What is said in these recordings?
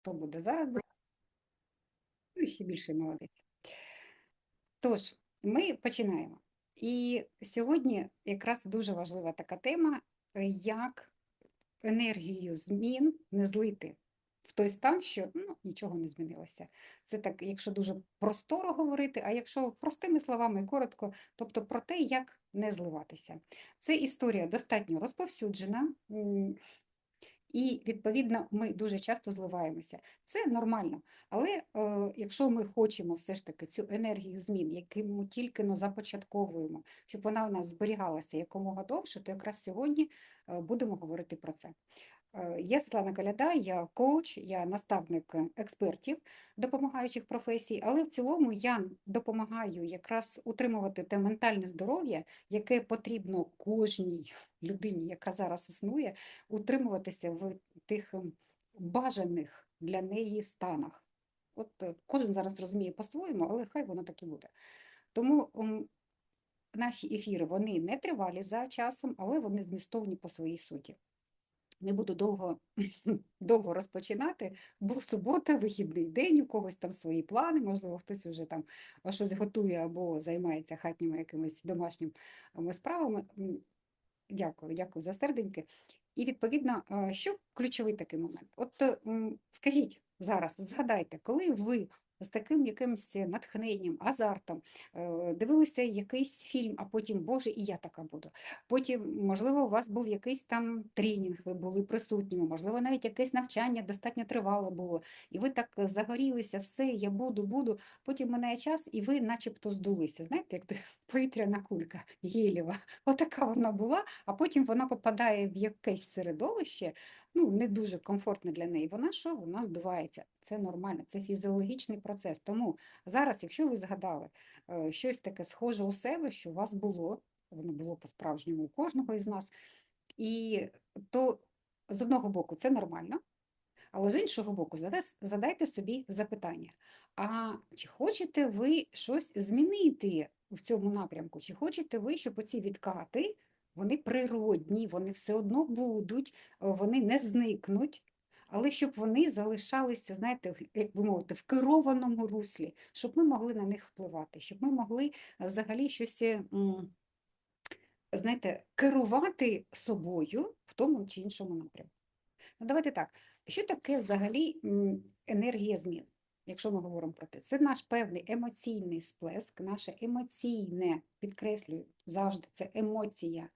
Хто буде зараз? Ну, і ще більше молодець. Тож, ми починаємо. І сьогодні якраз дуже важлива така тема, е, як енергію змін не злити в той стан, що ну, нічого не змінилося. Це так, якщо дуже просторо говорити, а якщо простими словами коротко, тобто про те, як не зливатися. Це історія достатньо розповсюджена. І, відповідно, ми дуже часто зливаємося. Це нормально. Але е, якщо ми хочемо все ж таки цю енергію змін, яку ми тільки но започатковуємо, щоб вона у нас зберігалася якомога довше, то якраз сьогодні е, будемо говорити про це. Я Світлана Коляда, я коуч, я наставник експертів допомагаючих професій, але в цілому я допомагаю якраз утримувати те ментальне здоров'я, яке потрібно кожній людині, яка зараз існує, утримуватися в тих ем, бажаних для неї станах. От е, кожен зараз розуміє по-своєму, але хай воно так і буде. Тому наші ефіри вони не тривалі за часом, але вони змістовні по своїй суті. Не буду довго, довго розпочинати, бо субота, вихідний день, у когось там свої плани, можливо, хтось вже там щось готує або займається хатніми якимись домашніми справами. Дякую, дякую за серденьки. І відповідно, що ключовий такий момент? От е, скажіть зараз, згадайте, коли ви з таким якимось натхненням, азартом е, дивилися якийсь фільм, а потім, Боже, і я така буду. Потім, можливо, у вас був якийсь там тренінг, ви були присутніми, можливо, навіть якесь навчання достатньо тривале було, і ви так загорілися, все, я буду, буду. Потім минає час, і ви начебто здулися. Знаєте, як повітряна кулька гелєва. Отака вона була, а потім вона попадає в якесь середовище, ну, не дуже комфортне для неї. Вона що? Вона здувається. Це нормально, це фізіологічний процес. Тому зараз, якщо ви згадали е, щось таке схоже у себе, що у вас було, воно було по-справжньому у кожного із нас, і то з одного боку це нормально, але з іншого боку, задай- задайте собі запитання: а чи хочете ви щось змінити в цьому напрямку? Чи хочете ви, щоб оці відкати, вони природні, вони все одно будуть, е, вони не зникнуть, але щоб вони залишалися, знаєте, як би мовити, в керованому руслі, щоб ми могли на них впливати, щоб ми могли е, взагалі щось. е, Знаєте, керувати собою в тому чи іншому напрямку. Ну, давайте так. Що таке взагалі енергія змін? Якщо ми говоримо про те, це наш певний емоційний сплеск, наше емоційне, підкреслюю, завжди це емоція.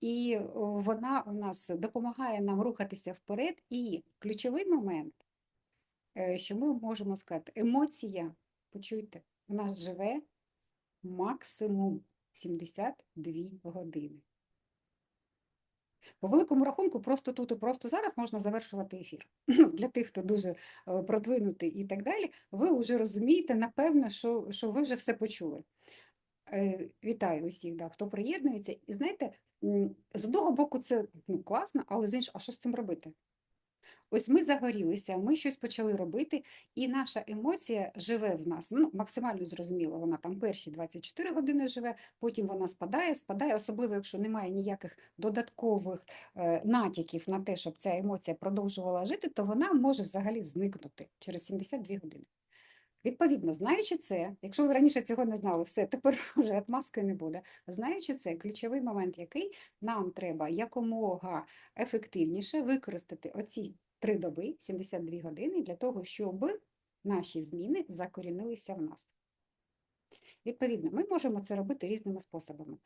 І вона у нас допомагає нам рухатися вперед. І ключовий момент, е, що ми можемо сказати, емоція, почуйте, нас живе максимум 72 години. По великому рахунку, просто тут і просто зараз можна завершувати ефір. Ну, Для тих, хто дуже е, продвинутий і так далі, ви вже розумієте, напевно, що, що ви вже все почули. Е, Вітаю усіх, да, хто приєднується. І знаєте, з одного боку, це ну, класно, але з іншого, а що з цим робити? Ось ми загорілися, ми щось почали робити, і наша емоція живе в нас. Ну, максимально зрозуміло, вона там перші 24 години живе, потім вона спадає, спадає, особливо, якщо немає ніяких додаткових е, натяків на те, щоб ця емоція продовжувала жити, то вона може взагалі зникнути через 72 години. Відповідно, знаючи це, якщо ви раніше цього не знали, все, тепер вже отмазки не буде. Знаючи це, ключовий момент, який нам треба якомога ефективніше використати оці три доби, 72 години, для того, щоб наші зміни закорінилися в нас. Відповідно, ми можемо це робити різними способами.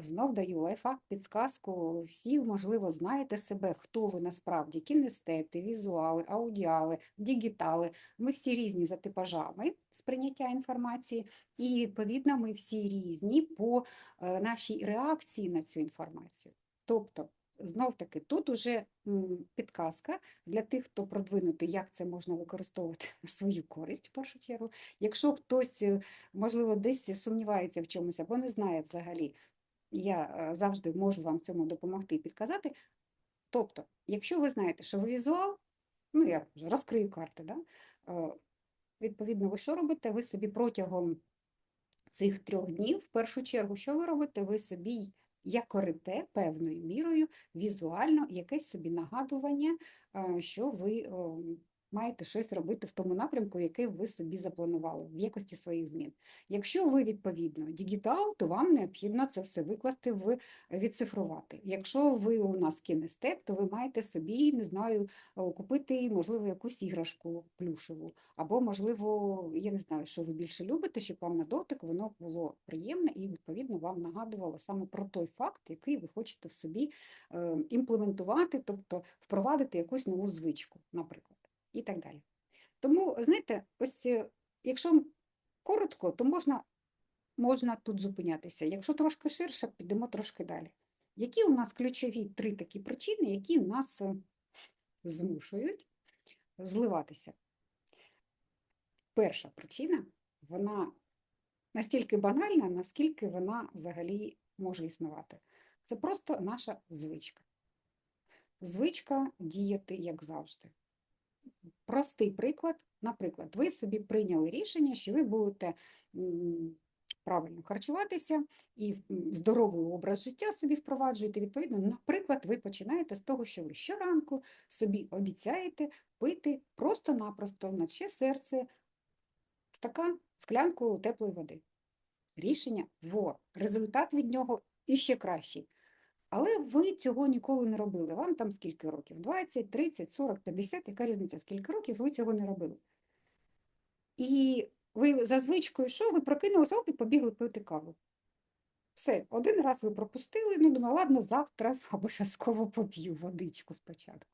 Знов даю лайфхак, підсказку. Всі, можливо, знаєте себе, хто ви насправді, кінестети, візуали, аудіали, дігітали. Ми всі різні за типажами сприйняття інформації, і, відповідно, ми всі різні по е, нашій реакції на цю інформацію. Тобто, знов таки, тут уже підказка для тих, хто продвинутий, як це можна використовувати на свою користь, в першу чергу. Якщо хтось, е, можливо, десь сумнівається в чомусь або не знає взагалі, я е, завжди можу вам в цьому допомогти і підказати. Тобто, якщо ви знаєте, що ви візуал, ну я вже розкрию карти, да? е, відповідно, ви що робите? Ви собі протягом цих трьох днів, в першу чергу, що ви робите? Ви собі якорите певною мірою візуально якесь собі нагадування, е, що ви маєте щось робити в тому напрямку, який ви собі запланували в якості своїх змін. Якщо ви відповідно дігітал, то вам необхідно це все викласти в відцифрувати. Якщо ви у нас кінестет, то ви маєте собі, не знаю, купити, можливо, якусь іграшку плюшеву, або, можливо, я не знаю, що ви більше любите, щоб вам на дотик воно було приємне і, відповідно, вам нагадувало саме про той факт, який ви хочете в собі е, імплементувати, тобто впровадити якусь нову звичку, наприклад, і так далі. Тому, знаєте, ось е, якщо коротко, то можна, можна тут зупинятися. Якщо трошки ширше, підемо трошки далі. Які у нас ключові три такі причини, які нас е, змушують зливатися? Перша причина, вона настільки банальна, наскільки вона взагалі може існувати. Це просто наша звичка. Звичка діяти як завжди. Простий приклад. Наприклад, ви собі прийняли рішення, що ви будете правильно харчуватися і здоровий образ життя собі впроваджуєте. Відповідно, наприклад, ви починаєте з того, що ви щоранку собі обіцяєте пити просто-напросто на ще серце стакан, склянку теплої води. Рішення во, результат від нього іще кращий. Але ви цього ніколи не робили. Вам там скільки років? 20, 30, 40, 50, яка різниця? Скільки років ви цього не робили? І ви за звичкою, що ви прокинулися, оп, і побігли пити каву. Все, один раз ви пропустили, ну думаю, ладно, завтра обов'язково поп'ю водичку спочатку.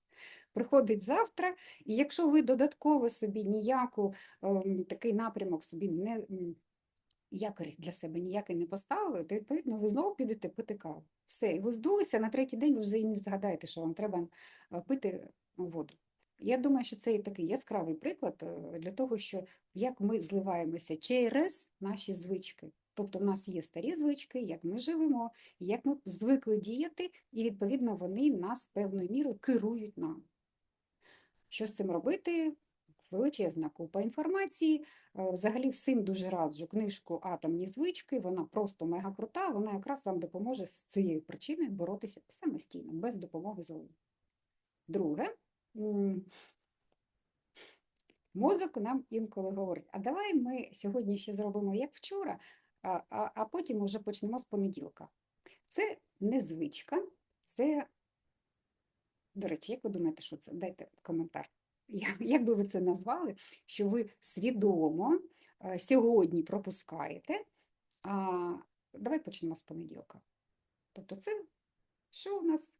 Приходить завтра, і якщо ви додатково собі ніяку ем, такий напрямок собі не якорь для себе ніякий не поставили, то відповідно ви знову підете пити каву. Все, і ви здулися на третій день, ви вже і не згадаєте, що вам треба е, пити воду. Я думаю, що це і такий яскравий приклад е, для того, що як ми зливаємося через наші звички. Тобто в нас є старі звички, як ми живемо, як ми звикли діяти, і відповідно вони нас певною мірою керують нами. Що з цим робити? Величезна купа інформації. Е, Взагалі всім дуже раджу книжку Атомні звички. Вона просто мега крута. Вона якраз вам допоможе з цією причиною боротися самостійно, без допомоги зовні. Друге, мозок нам інколи говорить: а давай ми сьогодні ще зробимо як вчора, а, а, а потім вже почнемо з понеділка. Це не звичка, це, до речі, як ви думаєте, що це? Дайте коментар. Як би ви це назвали, що ви свідомо е, сьогодні пропускаєте, а давай почнемо з понеділка. Тобто це що у нас?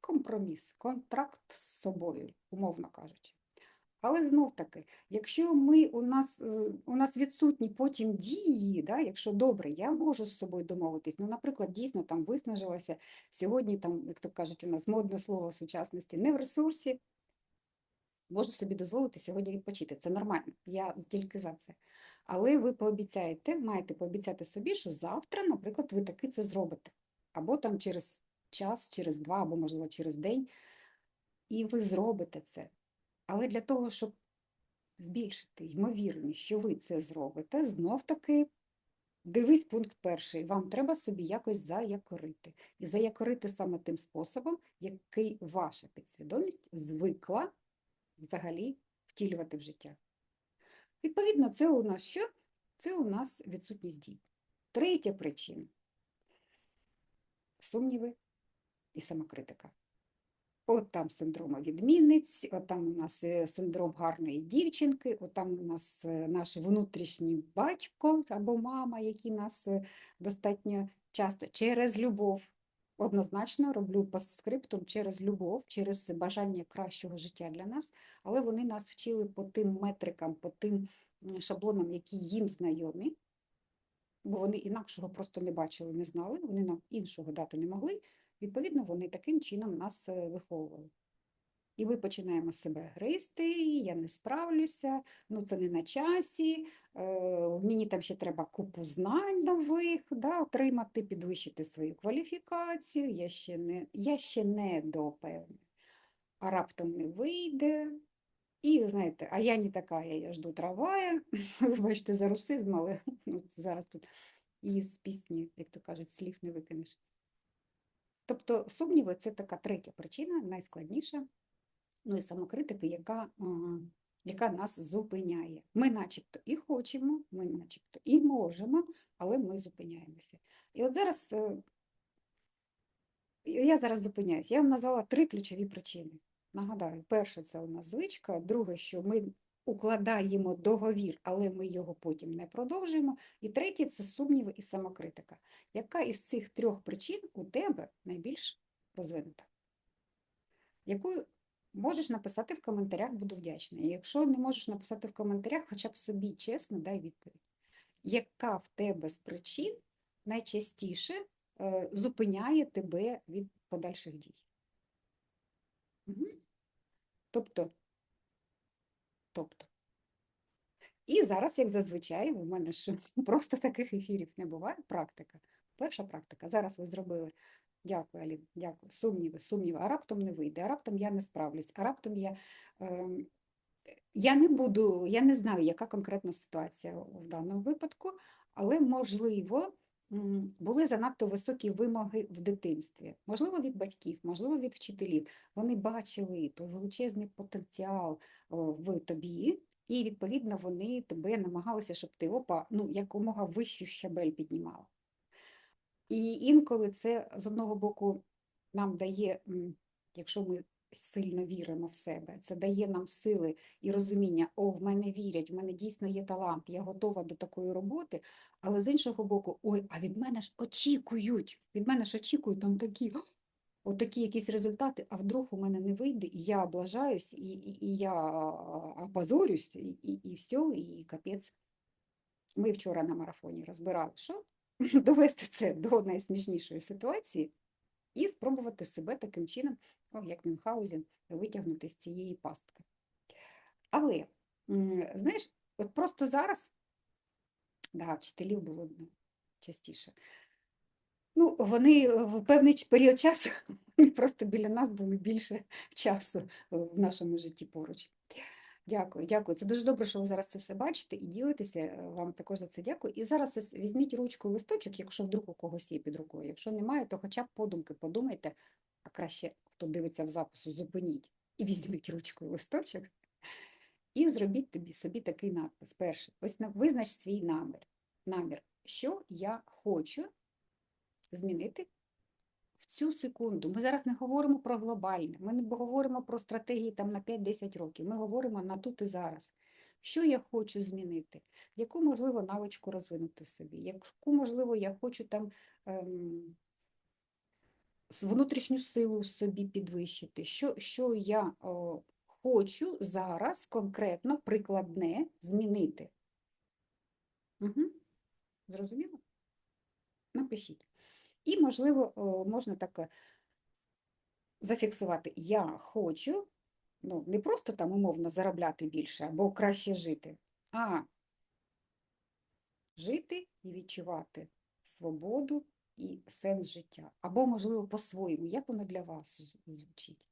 Компроміс, контракт з собою, умовно кажучи. Але знов таки, якщо ми, у, нас, е, у нас відсутні потім дії, да, якщо добре, я можу з собою домовитись, ну, наприклад, дійсно там виснажилася, сьогодні, там, як то кажуть, у нас модне слово в сучасності, не в ресурсі, можу собі дозволити сьогодні відпочити. Це нормально, я тільки за це. Але ви пообіцяєте, маєте пообіцяти собі, що завтра, наприклад, ви таки це зробите. Або там через час, через два, або, можливо, через день, і ви зробите це. Але для того, щоб збільшити ймовірність, що ви це зробите, знов таки дивись пункт перший. Вам треба собі якось заякорити. І заякорити саме тим способом, який ваша підсвідомість звикла взагалі втілювати в життя. Відповідно, це у нас що? Це у нас відсутність дій. Третя причина сумніви і самокритика. От там синдром відмінниць, от там у нас е, синдром гарної дівчинки, от там у нас е, наш внутрішній батько або мама, які нас е, достатньо часто через любов. Однозначно роблю постскриптум через любов, через бажання кращого життя для нас, але вони нас вчили по тим метрикам, по тим шаблонам, які їм знайомі, бо вони інакшого просто не бачили, не знали, вони нам іншого дати не могли. Відповідно, вони таким чином нас е, виховували. І ми починаємо себе гризти, я не справлюся, ну це не на часі, е, мені там ще треба купу знань нових, да, отримати, підвищити свою кваліфікацію, я ще не, я ще не допевню, а раптом не вийде. І знаєте, а я не така, я жду трамвая, вибачте за русизм, але ну, зараз тут із пісні, як то кажуть, слів не викинеш. Тобто сумніви це така третя причина, найскладніша, ну і самокритика, яка, яка нас зупиняє. Ми начебто і хочемо, ми начебто і можемо, але ми зупиняємося. І от зараз е, я зараз зупиняюсь. Я вам назвала три ключові причини. Нагадаю, перше це у нас звичка, друге, що ми укладаємо договір, але ми його потім не продовжуємо. І третє це сумніви і самокритика. Яка із цих трьох причин у тебе найбільш розвинута? Яку можеш написати в коментарях, буду вдячна. І якщо не можеш написати в коментарях, хоча б собі чесно дай відповідь. Яка в тебе з причин найчастіше е, зупиняє тебе від подальших дій? Угу. Тобто, тобто. І зараз, як зазвичай, у мене ж просто таких ефірів не буває. Практика. Перша практика. Зараз ви зробили. Дякую, Алін, дякую. Сумніви, сумніви. А раптом не вийде, а раптом я не справлюсь, а раптом я. Е, я не буду, я не знаю, яка конкретна ситуація в даному випадку, але можливо. Були занадто високі вимоги в дитинстві, можливо, від батьків, можливо, від вчителів. Вони бачили той величезний потенціал в тобі, і відповідно вони тебе намагалися, щоб ти опа, ну якомога вищу щабель піднімала. І інколи це з одного боку нам дає, якщо ми сильно віримо в себе, це дає нам сили і розуміння, о, в мене вірять, в мене дійсно є талант, я готова до такої роботи. Але з іншого боку, ой, а від мене ж очікують, від мене ж очікують там такі, «О, отакі якісь результати, а вдруг у мене не вийде, і я облажаюсь, і, і, і я опозорюсь, і, і, і все, і капець. Ми вчора на марафоні розбирали, що довести це до найсмішнішої ситуації і спробувати себе таким чином, ну, як Мюнхгаузен, витягнути з цієї пастки. Але, знаєш, от просто зараз, да, вчителів було частіше. Ну, вони в певний період часу просто біля нас були більше часу в нашому житті поруч. Дякую, дякую. Це дуже добре, що ви зараз це все бачите і ділитеся. е, Вам також за це дякую. І зараз ось візьміть ручку листочок, якщо вдруг у когось є під рукою. Якщо немає, то хоча б подумки подумайте, а краще, хто дивиться в запису, зупиніть і візьміть ручку листочок. І зробіть тобі собі такий надпис. Перший. Ось визнач свій намір. Намір, що я хочу змінити в цю секунду. Ми зараз не говоримо про глобальне, ми не говоримо про стратегії там на 5-10 років. Ми говоримо на тут і зараз. Що я хочу змінити? Яку можливо навичку розвинути в собі? Яку можливо я хочу там ем, внутрішню силу в собі підвищити? Що, що я о, хочу зараз конкретно прикладне змінити? Угу. Зрозуміло? Напишіть. І, можливо, можна так е, зафіксувати. Я хочу, ну, не просто там умовно заробляти більше або краще жити, а жити і відчувати свободу і сенс життя. Або, можливо, по-своєму, як воно для вас звучить.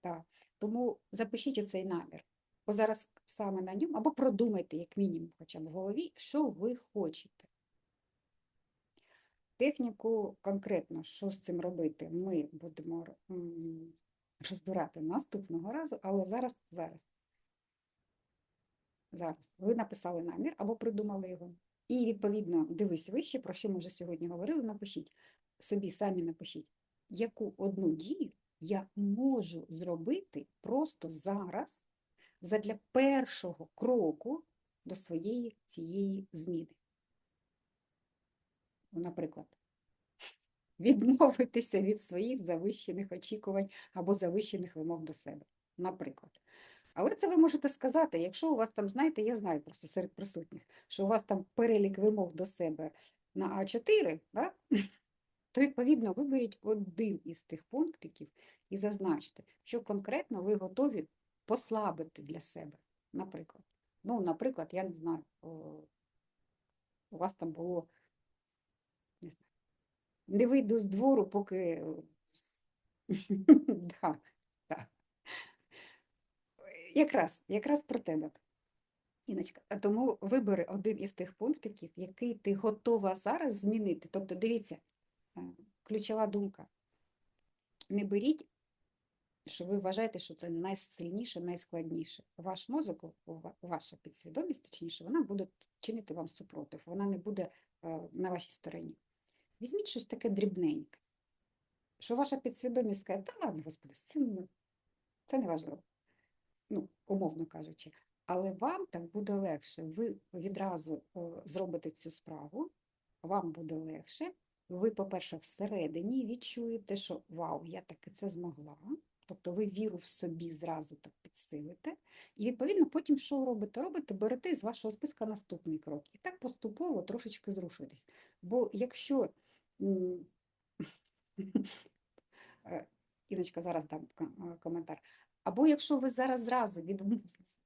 Так. Тому запишіть оцей намір. Бо зараз саме на ньому, або продумайте, як мінімум, хоча б в голові, що ви хочете. Техніку конкретно, що з цим робити, ми будемо розбирати наступного разу, але зараз, зараз, зараз. Ви написали намір або придумали його. І, відповідно, дивись вище, про що ми вже сьогодні говорили, напишіть. Собі самі напишіть, яку одну дію я можу зробити просто зараз задля першого кроку до своєї цієї зміни. Наприклад, відмовитися від своїх завищених очікувань або завищених вимог до себе. Наприклад. Але це ви можете сказати, якщо у вас там, знаєте, я знаю просто серед присутніх, що у вас там перелік вимог до себе на А4, да? то відповідно виберіть один із тих пунктиків і зазначте, що конкретно ви готові послабити для себе. Наприклад. Ну, наприклад, я не знаю, у вас там було не вийду з двору, поки. да, да. Якраз, якраз про тебе. Іночка, тому вибери один із тих пунктиків, який ти готова зараз змінити. Тобто, дивіться, е, ключова думка. не беріть, що ви вважаєте, що це найсильніше, найскладніше. Ваш мозок, ваша підсвідомість, точніше, вона буде чинити вам супротив, вона не буде е, на вашій стороні. Візьміть щось таке дрібненьке, що ваша підсвідомість скаже, та ладно, господи, ну, це не важливо, ну, умовно кажучи. Але вам так буде легше. Ви відразу зробите цю справу, вам буде легше. Ви, по-перше, всередині відчуєте, що вау, я таки це змогла. Тобто ви віру в собі зразу так підсилите. І відповідно потім що робите? Робите, берете з вашого списка наступний крок. І так поступово трошечки зрушуєтесь. Бо якщо Іночка зараз дам е, коментар. Або якщо ви зараз зразу від...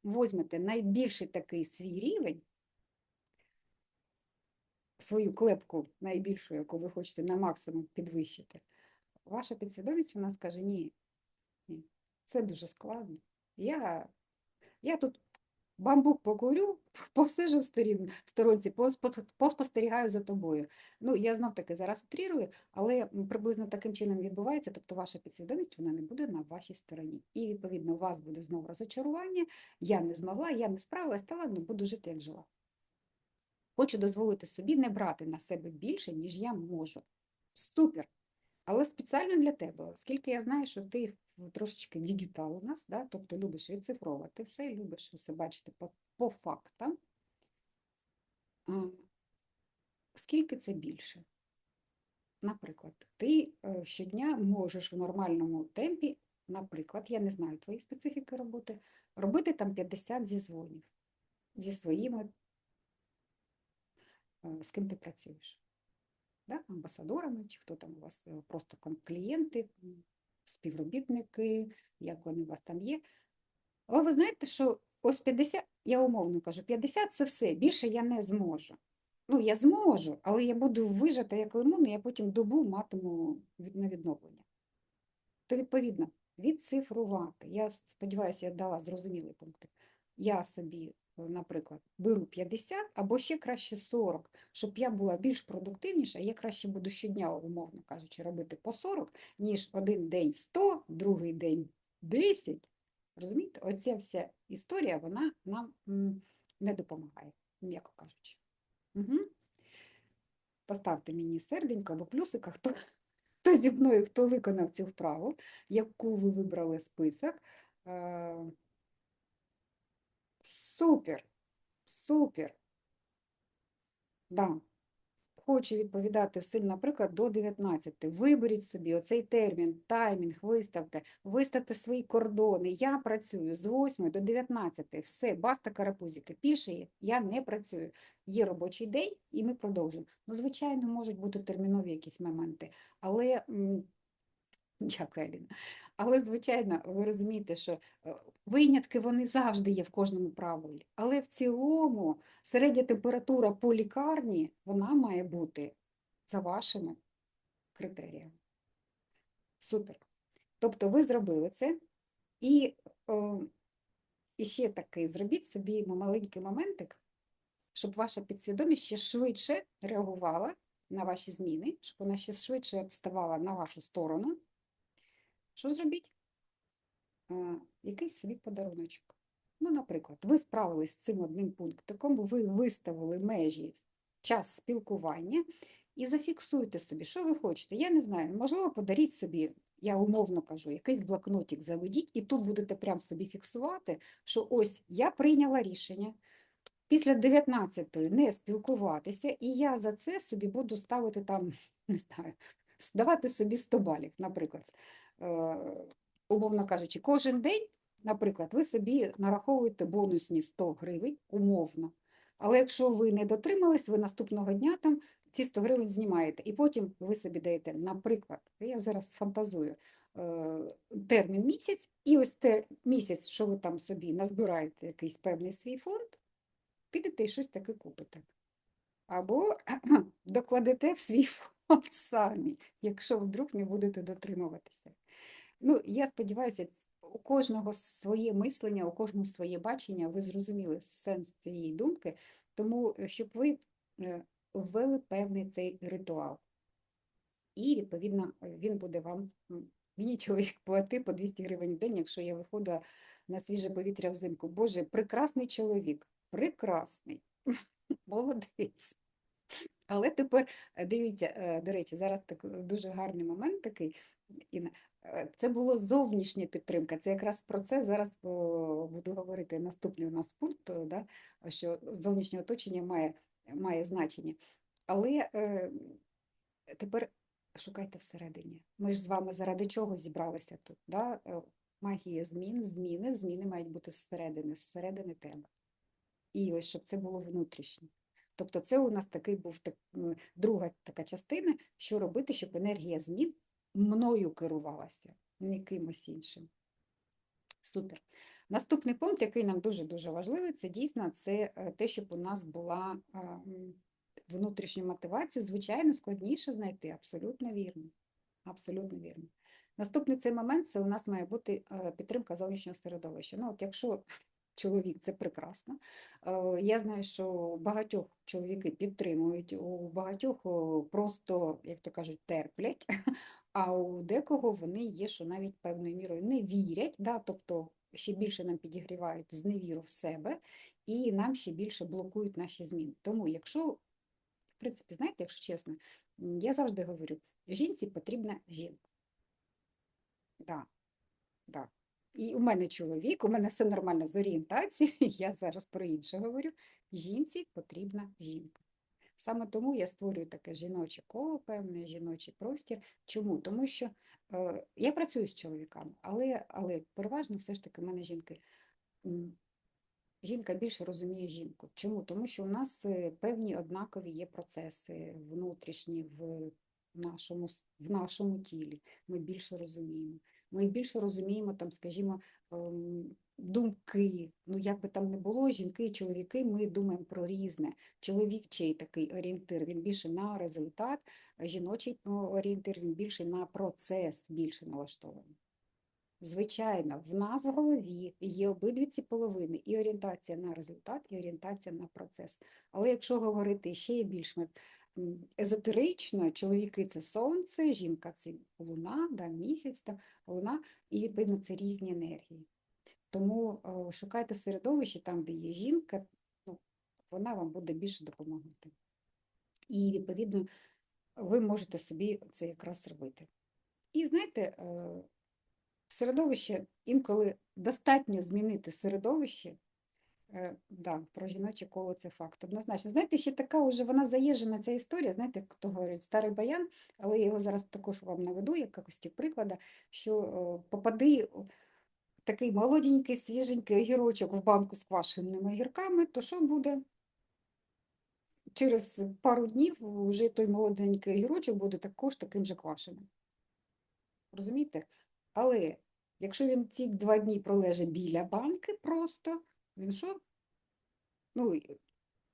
возьмете найбільший такий свій рівень, свою клепку найбільшу, яку ви хочете на максимум підвищити, ваша підсвідомість вона скаже, ні, ні, це дуже складно. Я, я тут бамбук покурю, посижу в сторонці, пос- пос- поспостерігаю за тобою. Ну, я знов таки зараз утрірую, але приблизно таким чином відбувається, тобто ваша підсвідомість вона не буде на вашій стороні. І відповідно у вас буде знову розочарування, я не змогла, я не справилась, та ладно, буду жити, як жила. Хочу дозволити собі не брати на себе більше, ніж я можу. Супер! Але спеціально для тебе, оскільки я знаю, що ти трошечки дігітал у нас, да? тобто любиш відцифровувати все, любиш все бачити по, по фактам. Скільки це більше? Наприклад, ти е, щодня можеш в нормальному темпі, наприклад, я не знаю твої специфіки роботи, робити там 50 зізвонів зі своїми, е, з ким ти працюєш. Да? Амбасадорами, чи хто там у вас е, просто клієнти, співробітники, як вони у вас там є. Але ви знаєте, що ось 50, я умовно кажу, 50 це все, більше я не зможу. Ну, я зможу, але я буду вижата як лимон, і я потім добу матиму на відновлення. То, відповідно, відцифрувати. Я сподіваюся, я дала зрозумілі пункти. Я собі, наприклад, беру 50 або ще краще 40, щоб я була більш продуктивніша. Я краще буду щодня, умовно кажучи, робити по 40, ніж один день 100, другий день 10. Розумієте? Оця вся історія, вона нам не допомагає, м'яко кажучи. Угу. Поставте мені серденько або плюсика, хто, хто зі мною, хто виконав цю вправу, яку ви вибрали список. Супер, супер. Да. Хочу відповідати всім, наприклад, до 19. Виберіть собі оцей термін, таймінг, виставте, виставте свої кордони. Я працюю з 8 до 19. Все, баста карапузіки. Більше я не працюю. Є робочий день, і ми продовжуємо. Ну, звичайно, можуть бути термінові якісь моменти, але дякую, Аліна. Але, звичайно, ви розумієте, що е, винятки вони завжди є в кожному правилі. Але в цілому середня температура по лікарні вона має бути за вашими критеріями. Супер. Тобто ви зробили це, і, о, і ще такий зробіть собі маленький моментик, щоб ваша підсвідомість ще швидше реагувала на ваші зміни, щоб вона ще швидше ставала на вашу сторону. Що зробіть? Якийсь собі подаруночок. Ну, наприклад, ви справились з цим одним пунктиком, ви виставили межі час спілкування і зафіксуйте собі, що ви хочете. Я не знаю, можливо, подаріть собі, я умовно кажу, якийсь блокнотик заведіть, і тут будете прям собі фіксувати, що ось я прийняла рішення після 19-ї не спілкуватися, і я за це собі буду ставити там, не знаю, давати собі 100 балів, наприклад. Е, Умовно кажучи, кожен день, наприклад, ви собі нараховуєте бонусні 100 гривень умовно. Але якщо ви не дотримались, ви наступного дня там ці 100 гривень знімаєте. І потім ви собі даєте, наприклад, я зараз фантазую, е, термін місяць, і ось те місяць, що ви там собі назбираєте якийсь певний свій фонд, підете і щось таке купите. Або докладете в свій фонд самі, якщо вдруг не будете дотримуватися. Ну, я сподіваюся, у кожного своє мислення, у кожного своє бачення, ви зрозуміли сенс цієї думки, тому е, щоб ви е, ввели певний цей ритуал. І, відповідно, він буде вам Мені чоловік платив по 200 гривень в день, якщо я виходила на свіже повітря взимку. Боже, прекрасний чоловік, прекрасний, молодець. Але тепер е, дивіться, до речі, зараз так дуже гарний момент такий. Інна. Е, Це було зовнішня підтримка. Це якраз про це зараз буду говорити. Наступний у нас пункт, е, да, що зовнішнє оточення має, має значення. Але е, тепер шукайте всередині. Ми ж з вами заради чого зібралися тут? Да? Е, Магія змін, зміни, зміни мають бути зсередини, зсередини тебе. І ось щоб це було внутрішнє. Тобто це у нас такий був так, друга така частина, що робити, щоб енергія змін мною керувалася, не кимось іншим. Супер. Наступний пункт, який нам дуже-дуже важливий, це дійсно це е, те, щоб у нас була внутрішня мотивація. Звичайно, складніше знайти, абсолютно вірно. Абсолютно вірно. Наступний цей момент це у нас має бути е, підтримка зовнішнього середовища. Ну, от якщо чоловік це прекрасно. Е, Я знаю, що багатьох чоловіки підтримують, у багатьох просто, як то кажуть, терплять, а у декого вони є, що навіть певною мірою не вірять, да? тобто ще більше нам підігрівають зневіру в себе і нам ще більше блокують наші зміни. Тому, якщо, в принципі, знаєте, якщо чесно, я завжди говорю, жінці потрібна жінка. Да, да. І у мене чоловік, у мене все нормально з орієнтацією, я зараз про інше говорю. Жінці потрібна жінка. Саме тому я створюю таке жіноче коло, певне жіночий простір. Чому? Тому що е, я працюю з чоловіками, але, але переважно все ж таки в мене жінки. Жінка більше розуміє жінку. Чому? Тому що у нас е, певні однакові є процеси внутрішні в нашому, в нашому тілі. Ми більше розуміємо. Ми більше розуміємо, там, скажімо, ем, думки. Ну, як би там не було, жінки і чоловіки, ми думаємо про різне. Чоловічий такий орієнтир, він більше на результат, жіночий орієнтир, він більше на процес, більше налаштований. Звичайно, в нас в голові є обидві ці половини, і орієнтація на результат, і орієнтація на процес. Але якщо говорити ще більш езотерично, чоловіки це сонце, жінка це луна, да, місяць, там, луна, і відповідно це різні енергії. Тому е, шукайте середовище там, де є жінка, ну, вона вам буде більше допомагати. І відповідно ви можете собі це якраз зробити. І знаєте, е, середовище інколи достатньо змінити середовище. Е, да, про жіноче коло це факт. Однозначно. Знаєте, ще така вже вона заїжджена ця історія, знаєте, хто говорить, старий баян, але я його зараз також вам наведу, як якості приклада, що е, попади такий молоденький, свіженький огірочок в банку з квашеними огірками, то що буде? Через пару днів вже той молоденький огірочок буде також таким же квашеним. Розумієте? Але якщо він ці два дні пролежить біля банки просто, він що? Ну,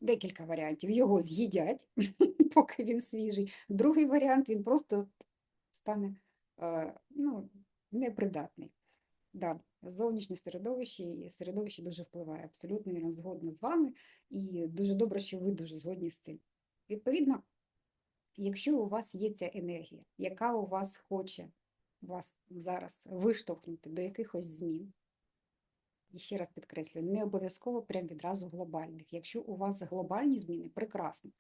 декілька варіантів. Його з'їдять, поки він свіжий. Другий варіант він просто стане е, ну, непридатний. Да, зовнішнє середовище і середовище дуже впливає. Абсолютно вірно згодна з вами, і дуже добре, що ви дуже згодні з цим. Відповідно, якщо у вас є ця енергія, яка у вас хоче вас зараз виштовхнути до якихось змін, і ще раз підкреслюю, не обов'язково прям відразу глобальних. Якщо у вас глобальні зміни, прекрасно.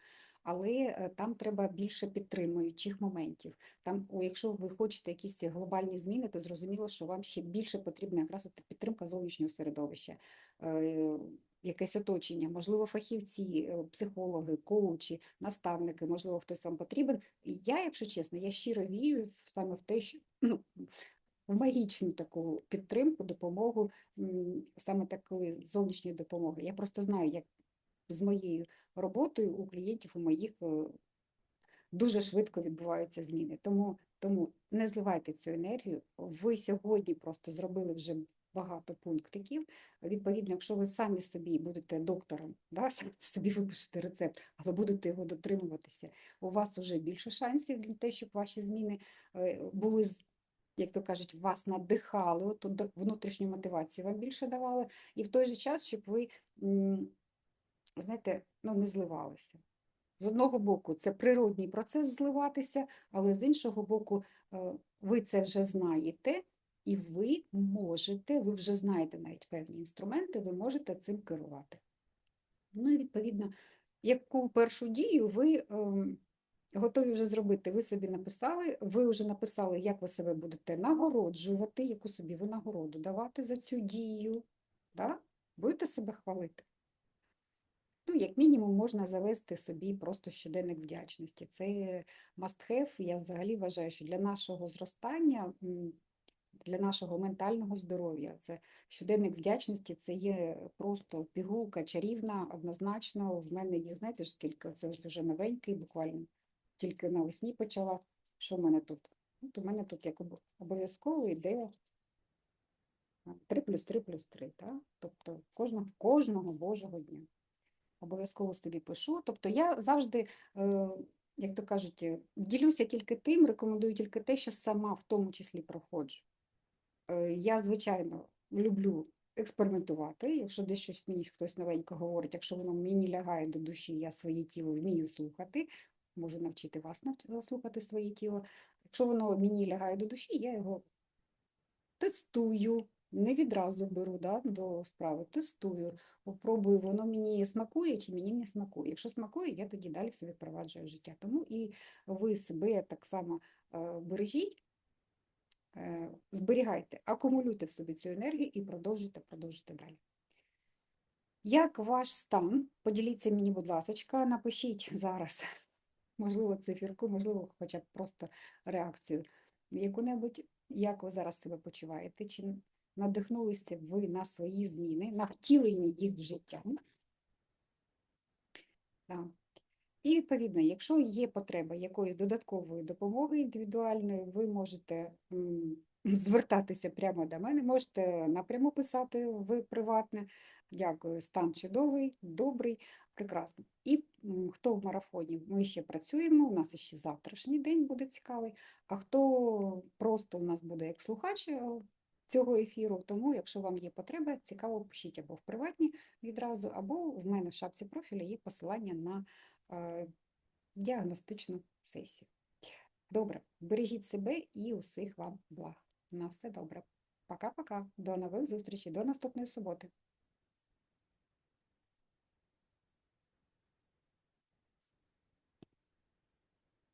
Але е, там треба більше підтримуючих моментів. Там, якщо ви хочете якісь глобальні зміни, то зрозуміло, що вам ще більше потрібна якраз підтримка зовнішнього середовища, е, якесь оточення, можливо, фахівці, е, психологи, коучі, наставники, можливо, хтось вам потрібен. Я, якщо чесно, я щиро вірю саме в те, що ну, магічну таку підтримку, допомогу, саме такої зовнішньої допомоги. Я просто знаю, як з моєю роботою у клієнтів у моїх е, дуже швидко відбуваються зміни. Тому, тому не зливайте цю енергію. Ви сьогодні просто зробили вже багато пунктиків. Відповідно, якщо ви самі собі будете доктором, да, собі випишете рецепт, але будете його дотримуватися, у вас вже більше шансів для те, щоб ваші зміни е, були як то кажуть, вас надихали, оту внутрішню мотивацію вам більше давали, і в той же час, щоб ви, знаєте, ну, не зливалися. З одного боку, це природній процес зливатися, але з іншого боку, е, ви це вже знаєте, і ви можете, ви вже знаєте навіть певні інструменти, ви можете цим керувати. Ну і відповідно, яку першу дію ви ем, готові вже зробити? Ви собі написали, ви вже написали, як ви себе будете нагороджувати, яку собі ви нагороду давати за цю дію. Да? Будете себе хвалити? Ну, як мінімум, можна завести собі просто щоденник вдячності. Це must have. Я взагалі вважаю, що для нашого зростання, для нашого ментального здоров'я, це щоденник вдячності це є просто пігулка чарівна, однозначно. В мене їх, знаєте ж скільки? Це вже новенький, буквально тільки навесні почала. Що в мене тут? От у мене тут як обов'язково йде 3 плюс 3 плюс 3, так? Тобто кожного, кожного божого дня обов'язково собі пишу. Тобто я завжди, е, як то кажуть, е, ділюся тільки тим, рекомендую тільки те, що сама в тому числі проходжу. Е, Я, звичайно, люблю експериментувати. Якщо десь щось мені хтось новенько говорить, якщо воно мені лягає до душі, я своє тіло вмію слухати, можу навчити вас слухати своє тіло. Якщо воно мені лягає до душі, я його тестую, не відразу беру да, до справи, тестую, пробую, воно мені смакує чи мені не смакує. Якщо смакує, я тоді далі собі впроваджую життя. Тому і ви себе так само е, бережіть, е, зберігайте, акумулюйте в собі цю енергію і продовжуйте, продовжуйте далі. Як ваш стан? Поділіться мені, будь ласка, напишіть зараз, можливо, циферку, можливо, хоча б просто реакцію яку-небудь, як ви зараз себе почуваєте, чи надихнулися ви на свої зміни, на втілення їх в життя. Да. І, відповідно, якщо є потреба якоїсь додаткової допомоги індивідуальної, ви можете звертатися прямо до мене, можете напряму писати в приватне. Дякую, стан чудовий, добрий, прекрасний. І хто в марафоні, ми ще працюємо, у нас ще завтрашній день буде цікавий, а хто просто у нас буде як слухач е, цього ефіру, тому якщо вам є потреба, цікаво, пишіть або в приватні відразу, або в мене в шапці профіля є посилання на е, діагностичну сесію. Добре, бережіть себе і усіх вам благ. На все добре. Пока-пока. До нових зустрічей, до наступної суботи.